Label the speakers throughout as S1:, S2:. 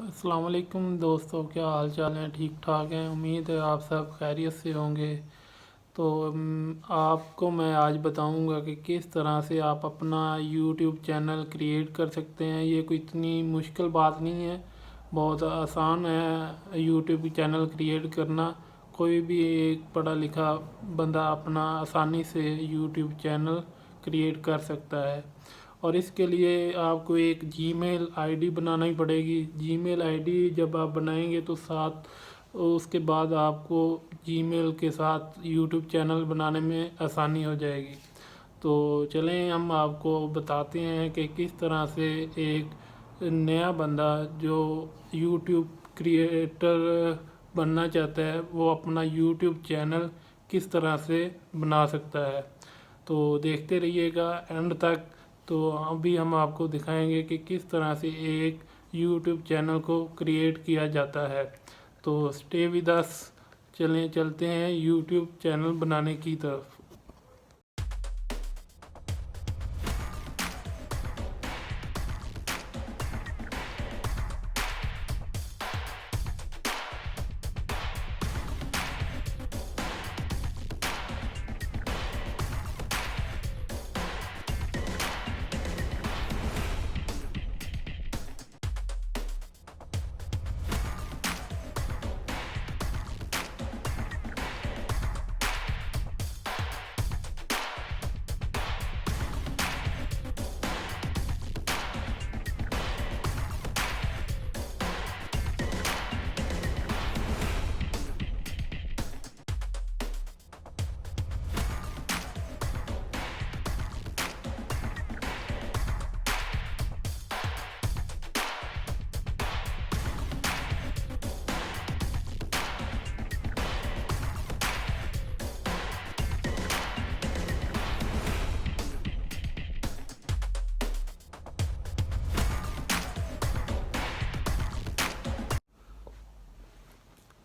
S1: السلام علیکم دوستوں کیا حال چال ہیں؟ ٹھیک ٹھاک ہیں؟ امید ہے آپ سب خیریت سے ہوں گے۔ تو آپ کو میں آج بتاؤں گا کہ کس طرح سے آپ اپنا یوٹیوب چینل کریٹ کر سکتے ہیں۔ یہ کوئی اتنی مشکل بات نہیں ہے۔ بہت آسان ہے یوٹیوب چینل کریٹ کرنا۔ کوئی بھی ایک پڑھا لکھا بندہ اپنا آسانی سے یوٹیوب چینل کریٹ کر سکتا ہے۔ اور اس کے لیے آپ کو ایک جی میل آئی ڈی بنانا ہی پڑے گی۔ جی میل آئی ڈی جب آپ بنائیں گے تو ساتھ اس کے بعد آپ کو جی میل کے ساتھ یوٹیوب چینل بنانے میں آسانی ہو جائے گی۔ تو چلیں، ہم آپ کو بتاتے ہیں کہ کس طرح سے ایک نیا بندہ جو یوٹیوب کریٹر بننا چاہتا ہے، وہ اپنا یوٹیوب چینل کس طرح سے بنا سکتا ہے۔ تو دیکھتے رہیے گا اینڈ تک تو ابھی ہم آپ کو دکھائیں گے کہ کس طرح سے ایک یوٹیوب چینل کو کریٹ کیا جاتا ہے۔ تو اسٹے ود اس چلیں، چلتے ہیں یوٹیوب چینل بنانے کی طرف۔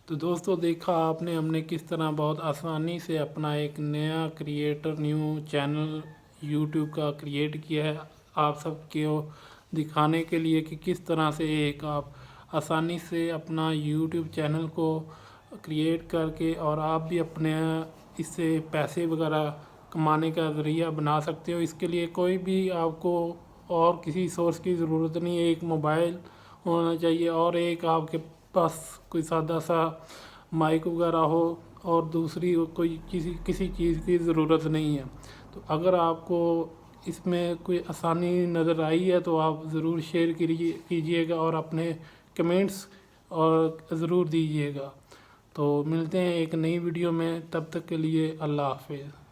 S1: تو دوستو دیکھا آپ نے ہم نے کس طرح بہت آسانی سے اپنا ایک نیا کریٹر نیو چینل یوٹیوب کا کریٹ کیا ہے آپ سب کو دکھانے کے لیے کہ کس طرح سے ایک آپ آسانی سے اپنا یوٹیوب چینل کو کریٹ کر کے اور آپ بھی اپنے اس سے پیسے وغیرہ کمانے کا ذریعہ بنا سکتے ہو۔ اس کے لیے کوئی بھی آپ کو اور کسی سورس کی ضرورت نہیں ہے ایک موبائل ہونا چاہیے اور ایک آپ کے پاس کوئی سادہ سا مائک وغیرہ ہو اور دوسری کوئی کسی کسی چیز کی ضرورت نہیں ہے۔ تو اگر آپ کو اس میں کوئی آسانی نظر آئی ہے تو آپ ضرور شیئر کیجیے گا اور اپنے کمنٹس اور ضرور دیجیے گا۔ تو ملتے ہیں ایک نئی ویڈیو میں، تب تک کے لیے اللہ حافظ۔